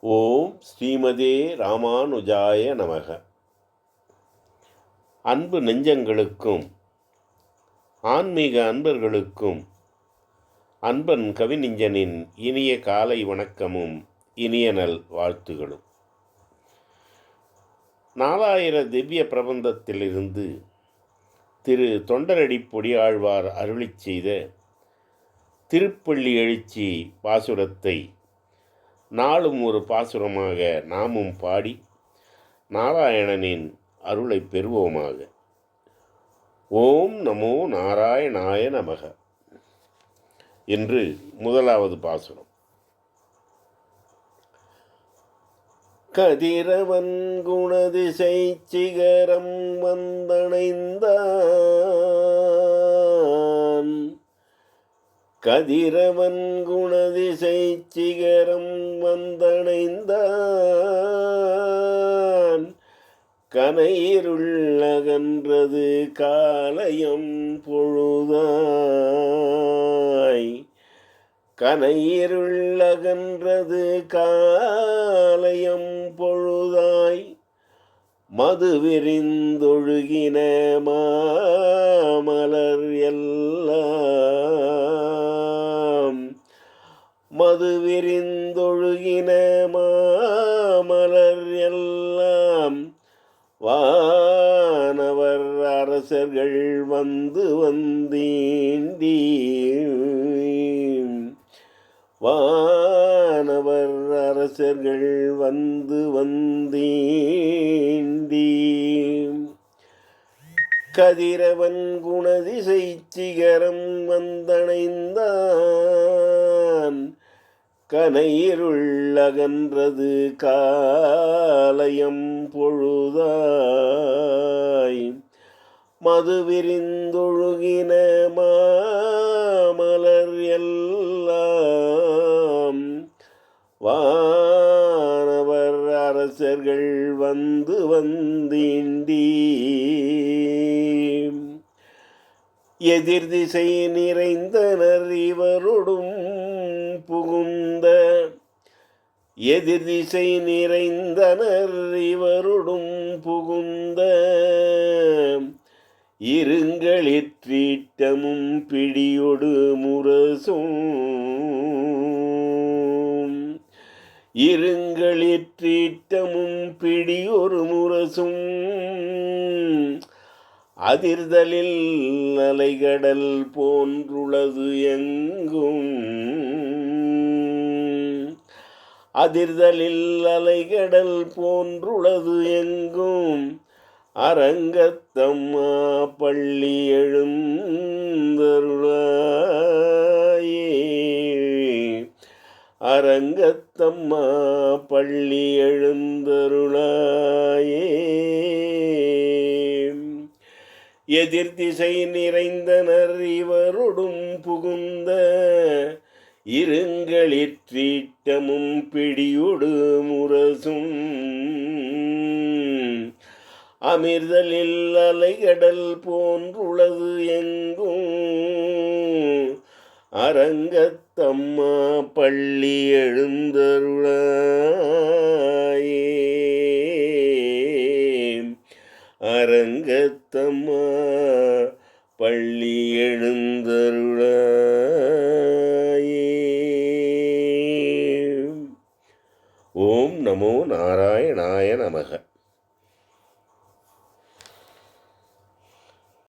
ஓம் ஸ்ரீமதே ராமானுஜாய நமக. அன்பு நெஞ்சங்களுக்கும் ஆன்மீக அன்பர்களுக்கும் அன்பன் கவிநெஞ்சனின் இனிய காலை வணக்கமும் இனிய நல் வாழ்த்துகளும். நாலாயிர திவ்ய பிரபந்தத்திலிருந்து திரு தொண்டரடி பொடியாழ்வார் அருளிச் செய்த திருப்பள்ளி எழுச்சி பாசுரத்தை நாளும் ஒரு பாசுரமாக நாமும் பாடி நாராயணனின் அருளை பெறுவோமாக. ஓம் நமோ நாராயணாய நமக என்று முதலாவது பாசுரம். கதிரவன் குணதிசை சிகரம் வந்தணைந்தான் கதிரவன் குணதிசை சிகரம் வந்தடைந்தான். கனையிருள்ளகன்றது காலயம் பொழுதாய். கனையிருள்ளகன்றது காலயம் பொழுதாய். மது விரிந்தொழுகின மாமலர் எல்லாம் மது விரிந்தொழுகின மாமலர் எல்லாம். வானவர் அரசர்கள் வந்து வந்தீண்டி வானவர் அரசர்கள் வந்து வந்தீண்டி கதிரவன் குணதிசை சிகரம் வந்தணைந்தான் கனையிருள்ளகன்றது காலயம் பொழுதாய். மது விரிந்தொழுகின மாமலர் எல்லாம் வானவர் அரசர்கள் வந்து வந்தீண்டீ எதிர் திசை நிறைந்தனர் இவருடும் புகுந்த. எதிர் திசை நிறைந்தனர் இவருடும் புகுந்த. இருங்களிற்றீட்டமும் பிடியொடு முரசும். இருங்களிற்றீட்டமும் பிடியொரு முரசும். அதிர்தலில் அலைகடல் போன்றுளது எங்கும். அதிர்தலில் அலைகடல் போன்றுளது எங்கும். அரங்கத்தம்மா பள்ளி எழுந்தருளாயே. அரங்கத்தம்மா பள்ளி எழுந்தருளாயே. எதிர் திசை நிறைந்தனர் இவருடும் புகுந்த இருங்களிற்றீட்டமும் பிடியுடு முரசும். அமிர்தலில் அலைகடல் போன்றுள்ளது எங்கும். அரங்கத்தம்மா பள்ளி எழுந்தருளா பள்ளி எழுந்தருளாயே. ஓம் நமோ நாராயணாய நமக.